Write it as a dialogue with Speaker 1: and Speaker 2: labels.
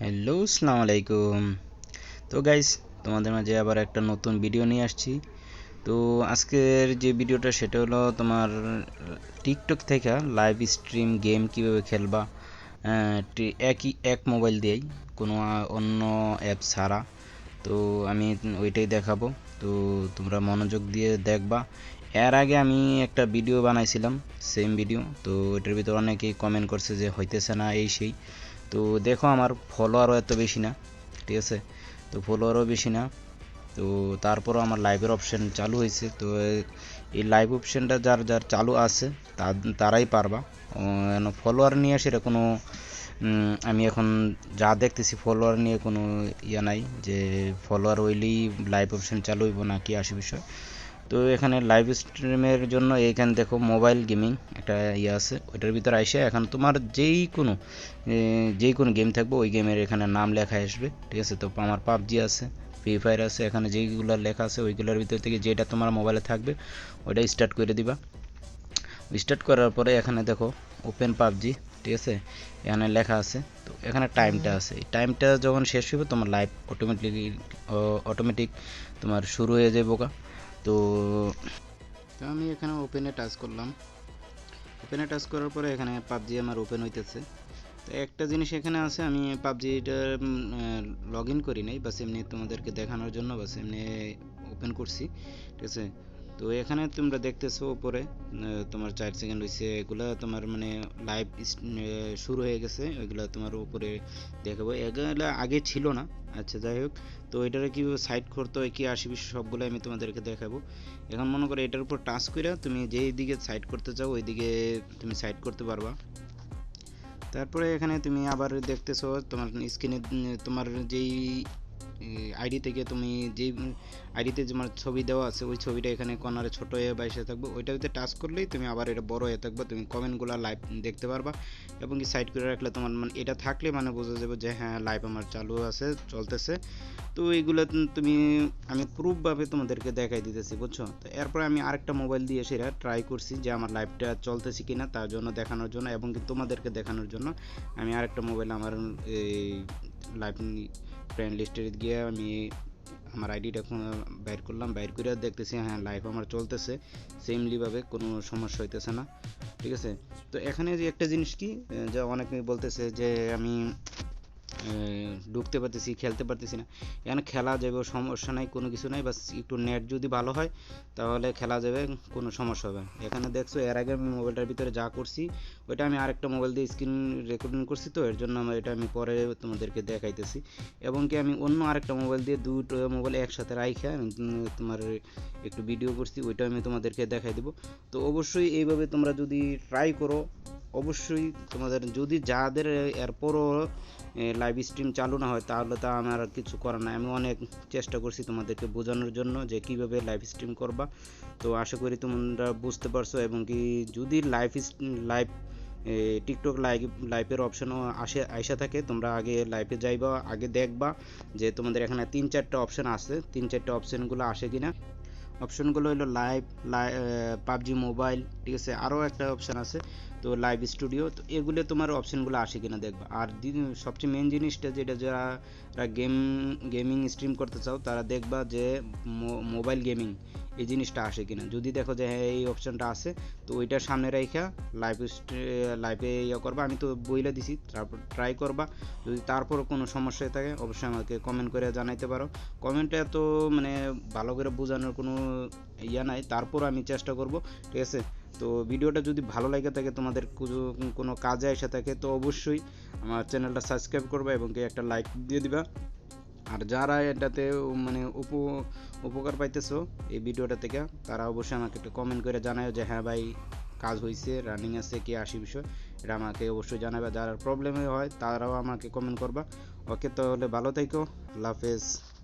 Speaker 1: Hello আসসালামু আলাইকুম তো গাইস তোমাদের মাঝে আবার একটা নতুন ভিডিও নিয়ে আসছি। তো আজকের যে ভিডিওটা সেটা হলো তোমার টিকটক থেকে লাইভ স্ট্রিম গেম কীভাবে খেলবা। একই, এক মোবাইল দিয়েই, কোনো অন্য অ্যাপ ছাড়া। তো আমি ওইটাই দেখাবো। তো তোমরা মনোযোগ দিয়ে দেখবা। এর আগে আমি একটা ভিডিও বানাইছিলাম সেম ভিডিও তো ওইটার ভিতরে অনেকেই কমেন্ট করছে যে হইতেছে না, এই সেই। তো দেখো আমার ফলোয়ারও এত বেশি না, ঠিক আছে? তো ফলোয়ারও বেশি না, তো তারপরও আমার লাইভের অপশন চালু হয়েছে। তো এই লাইভ অপশনটা যার যার চালু আছে তারাই পারবা। ফলোয়ার নিয়ে সেটা কোনো আমি এখন যা দেখতেছি ফলোয়ার নিয়ে কোনো ইয়ে নাই যে ফলোয়ার হইলেই লাইভ অপশন চালু হইব না কি আসে বিষয়। তো এখানে লাইভ স্ট্রিমের জন্য এখানে দেখো মোবাইল গেমিং একটা ইয়ে আছে, ওইটার ভিতরে আইসে এখন তোমার যেই কোনো যেই কোনো গেম থাকবে ওই গেমের এখানে নাম লেখা আসবে, ঠিক আছে? তো আমার পাবজি আছে ফ্রি ফায়ার আছে, এখানে যেইগুলো লেখা আছে ওইগুলোর ভিতর থেকে যেটা তোমার মোবাইলে থাকবে, ওইটা স্টার্ট করে দিবা। স্টার্ট করার পরে এখানে দেখো ওপেন পাবজি, ঠিক আছে? এখানে লেখা আছে, তো এখানে টাইমটা আছে। এই টাইমটা যখন শেষ হবে তোমার লাইভ অটোমেটিক অটোমেটিক তোমার শুরু হয়ে যাবে বোকা তো তো আমি এখানে ওপেনে টাচ করলাম। ওপেনে টাচ করার পরে এখানে পাবজি আমার ওপেন হইতেছে। তো একটা জিনিস এখানে আছে, আমি পাবজিটা লগ ইন করি নাই, বাস এমনি তোমাদেরকে দেখানোর জন্য বাস এমনি ওপেন করছি, ঠিক আছে? তো এখানে তোমরা দেখতেছো উপরে তোমার চার সেকেন্ড হয়েছে এগুলা তোমার মানে লাইভ শুরু হয়ে গেছে ওইগুলা তোমার উপরে দেখাবো। এগুলা আগে ছিল না আচ্ছা যাই হোক। তো এটারে কীভাবে সাইড করতে হয় কি আসি বিষয় সবগুলো আমি তোমাদেরকে দেখাবো। এখন মনে করো এটার উপর টাচ করে তুমি যেই দিকে সাইড করতে চাও, ওই দিকে তুমি সাইড করতে পারবা। তারপরে এখানে তুমি আবার দেখতেছো তোমার স্ক্রিনে তোমার যেই আইডি থেকে তুমি যেই আইডিতে তোমার ছবি দেওয়া আছে, ওই ছবিটা এখানে কর্নারে ছোট হয়ে বাইসে থাকবে, ওইটাতে টাচ করলেই তুমি আবার এটা বড় হয়ে থাকবে, তুমি কমেন্টগুলো লাইভ দেখতে পারবা এবং কি সাইড করে রাখলে তোমার মানে এটা থাকলে মানে বোঝা যাবে যে হ্যাঁ লাইভ আমার চালু আছে, চলতেছে। তো এইগুলো তুম- তুমি, আমি প্রুফভাবে তোমাদেরকে দেখাই দিতেছি, বুঝছ? তো এরপরে আমি আরেকটা মোবাইল দিয়ে সেটা ট্রাই করছি যে আমার লাইভটা চলতেছে কিনা, তার জন্য দেখানোর জন্য এবং কি তোমাদেরকে দেখানোর জন্য আমি আরেকটা মোবাইল আমার, এই লাইভ ফ্রেন্ড লিস্টে গিয়ে আমি আমার আইডিটা বাইর করলাম। বাইর করে দেখতেছি হ্যাঁ লাইফ আমার চলতেছে। সেমলিভাবে কোনো সমস্যা হইতেছে না। ঠিক আছে? তো এখানে যে একটা জিনিস কি যে অনেকে বলতেছে যে আমি ঢুকতে পারতেছি, খেলতে পারতেছি না। এখানে খেলা যাবে, সমস্যা নাই, কোনো কিছু নাই, বাস একটু নেট যদি ভালো হয়, তাহলে খেলা যাবে, কোনো সমস্যা হবে। এখানে দেখছ, এর আগে আমি মোবাইলটার ভিতরে যা করছি, ওইটা আমি আরেকটা মোবাইল দিয়ে স্ক্রিন রেকর্ডিং করছি তো, এর জন্য আমার এটা আমি পরে তোমাদেরকে দেখাইতেছি। এবং কি আমি অন্য আরেকটা মোবাইল দিয়ে দুটো মোবাইল একসাথে রাইখা, আমি তোমার একটু ভিডিও করছি, ওইটা আমি তোমাদেরকে দেখাই দেবো। তো অবশ্যই এইভাবে তোমরা যদি ট্রাই করো অবশ্যই তোমাদের যদি যাদের এরপরও লাইভ স্ট্রিম চালু না হয়, তাহলে তা আমার আর কিছু করার নাই আমি অনেক চেষ্টা করছি তোমাদেরকে বোঝানোর জন্য যে কীভাবে লাইভ স্ট্রিম করবা। তো আশা করি তোমরা বুঝতে পারছ এবং কি যদি লাইভ লাইভ টিকটক লাইভ লাইভের অপশনও আসে, আইসা থাকে, তোমরা আগে লাইভে যাইবা, আগে দেখবা যে তোমাদের এখানে তিন চারটা অপশন আছে। তিন চারটা অপশনগুলো আসে কিনা। অপশনগুলো হলো লাইভ পাবজি মোবাইল, ঠিক আছে? আরও একটা অপশন আছে, তো লাইভ স্টুডিও। তো এগুলো তোমার অপশনগুলো আসে কিনা দেখবা। আর সবচেয়ে মেন জিনিসটা যেটা যারা গেম গেমিং স্ট্রিম করতে চাও, তারা দেখবা যে মোবাইল গেমিং এই জিনিসটা আসে কিনা। যদি দেখো যে হ্যাঁ এই অপশনটা আছে, তো ওইটা সামনে রাইখা লাইভ লাইভে ইয়ে করবা। আমি তো বইলে দিছি, তারপর ট্রাই করবা। যদি তারপরও কোনো সমস্যা থাকে, অবশ্যই আমাকে কমেন্ট করে জানাইতে পারো। কমেন্টে এত মানে ভালো করে বোঝানোর কোনো ইয়া নাই তারপর আমি চেষ্টা করব, ঠিক আছে? তো ভিডিওটা যদি ভালো লাগে থাকে, তোমাদের কোনো- কাজে এসে থাকে, তো অবশ্যই আমার চ্যানেলটা সাবস্ক্রাইব করবে এবং কি একটা লাইক দিয়ে দিবা। আর যারা এটাতে মানে উপ, উপকার পাইতেছো এই ভিডিওটা থেকে, তারা অবশ্যই আমাকে একটা কমেন্ট করে জানায় যে হ্যাঁ ভাই, কাজ হয়েছে রানিং আছে কি আসি বিষয়? এটা আমাকে অবশ্যই জানাবে যারা প্রবলেম হয়, তারাও আমাকে কমেন্ট করবা। ওকে, তাহলে ভালো থেকো। আল্লাহ হাফেজ।